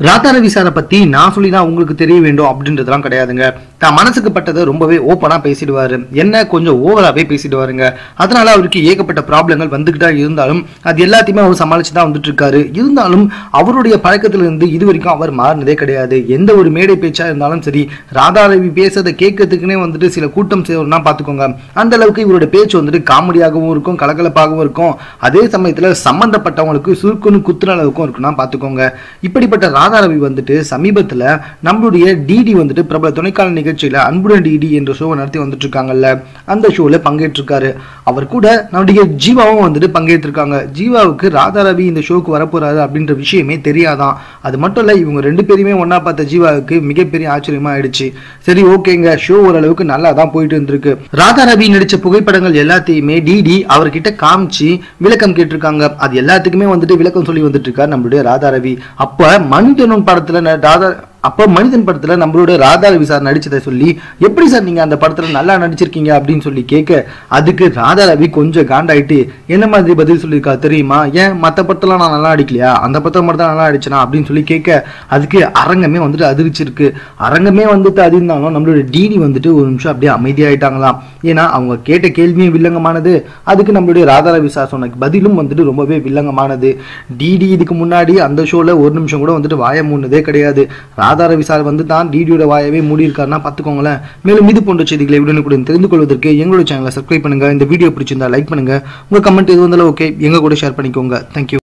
ராதாரவி சாரை பத்தி நான் சொல்லி தான் உங்களுக்கு தெரிய வேண்டும் அப்படின்றதுலாம் கிடையாதுங்க. தான் மனசுக்கு பட்டதை ரொம்பவே ஓப்பனாக பேசிடுவார். என்ன கொஞ்சம் ஓவராகவே பேசிடுவாருங்க. அதனால அவருக்கு ஏகப்பட்ட ப்ராப்ளங்கள் வந்துக்கிட்டா இருந்தாலும் அது எல்லாத்தையுமே அவர் சமாளிச்சு தான் வந்துட்டு இருக்காரு இருந்தாலும் அவருடைய பழக்கத்திலிருந்து இது வரைக்கும் அவர் மாறினதே கிடையாது. எந்த ஒரு மேடை பேச்சா இருந்தாலும் சரி ராதாரவி பேசுறதை கேட்கறதுக்குன்னே வந்துட்டு சில கூட்டம் சேரும்னா பார்த்துக்கோங்க. அந்த அளவுக்கு இவருடைய பேச்சு வந்துட்டு காமெடியாகவும் இருக்கும் கலகலப்பாகவும் இருக்கும். அதே சமயத்தில் சம்பந்தப்பட்டவங்களுக்கு சுருக்குன்னு குத்துற அளவுக்கும் இருக்குன்னா பார்த்துக்கோங்க. இப்படிப்பட்ட ராதாரவி வந்துட்டு சமீபத்தில் நம்மளுடைய டிடி வந்துட்டு பிரபல துணைக்கால நிகழ்ச்சி நிகழ்ச்சியில் அன்புடன் டிடி என்ற ஷோவை நடத்தி வந்துட்டு இருக்காங்கல்ல அந்த ஷோவில் பங்கேற்றிருக்காரு. அவர் கூட நம்முடைய ஜீவாவும் வந்துட்டு பங்கேற்றிருக்காங்க. ஜீவாவுக்கு ராதாரவி இந்த ஷோக்கு வரப்போறாரு அப்படின்ற விஷயமே தெரியாதான். அது மட்டும் இல்லை இவங்க ரெண்டு பேருமே ஒன்னா பார்த்த ஜீவாவுக்கு மிகப்பெரிய ஆச்சரியமா ஆயிடுச்சு. சரி ஓகேங்க ஷோ ஓரளவுக்கு நல்லா தான் போயிட்டு இருந்திருக்கு. ராதா ரவி நடிச்ச புகைப்படங்கள் எல்லாத்தையுமே டிடி அவர்கிட்ட காமிச்சு விளக்கம் கேட்டிருக்காங்க. அது எல்லாத்துக்குமே வந்துட்டு விளக்கம் சொல்லி வந்துட்டு இருக்காரு நம்மளுடைய ராதா ரவி. அப்ப மனிதனும் படத்துல ராதா அப்போ மனிதன் படத்துல நம்மளோட ராதாரவி சார் நடித்ததை சொல்லி எப்படி சார் நீங்க அந்த படத்துல நல்லா நடிச்சிருக்கீங்க அப்படின்னு சொல்லி கேட்க அதுக்கு ராதாரவி கொஞ்சம் காண்டாயிட்டு என்ன மாதிரி பதில் சொல்லியிருக்கா தெரியுமா? ஏன் மத்த படத்துல நான் நல்லா அடிக்கலையா அந்த படத்தை மட்டும் தான் நல்லா அடிச்சனா அப்படின்னு சொல்லி கேட்க அதுக்கு அரங்கமே வந்துட்டு அதிர்ச்சிருக்கு அரங்கமே வந்துட்டு அது இருந்தாலும் நம்மளோட டிடி வந்துட்டு ஒரு நிமிஷம் அப்படியே அமைதியாயிட்டாங்களாம். ஏன்னா அவங்க கேட்ட கேள்வியும் வில்லங்கமானது. அதுக்கு நம்மளுடைய ராதாரவி சார் சொன்ன பதிலும் வந்துட்டு ரொம்பவே வில்லங்கமானது. டிடி இதுக்கு முன்னாடி அந்த ஷோல ஒரு நிமிஷம் கூட வந்துட்டு வாய மூணுதே கிடையாது. ஆதார சார் வந்து தான் டிடியோட வாயவே மூடி இருக்காருன்னா பார்த்துக்கோங்களேன். மேலும் இது போன்ற செய்திகளை உடனுக்குடன் தெரிந்து கொள்வதற்கு எங்களோட சேனலை சப்ஸ்கிரைப் பண்ணுங்க. இந்த வீடியோ பிடிச்சிருந்தா லைக் பண்ணுங்க. உங்க கமெண்ட் எது வந்தாலும் ஓகே எங்க கூட ஷேர் பண்ணிக்கோங்க. தேங்க்யூ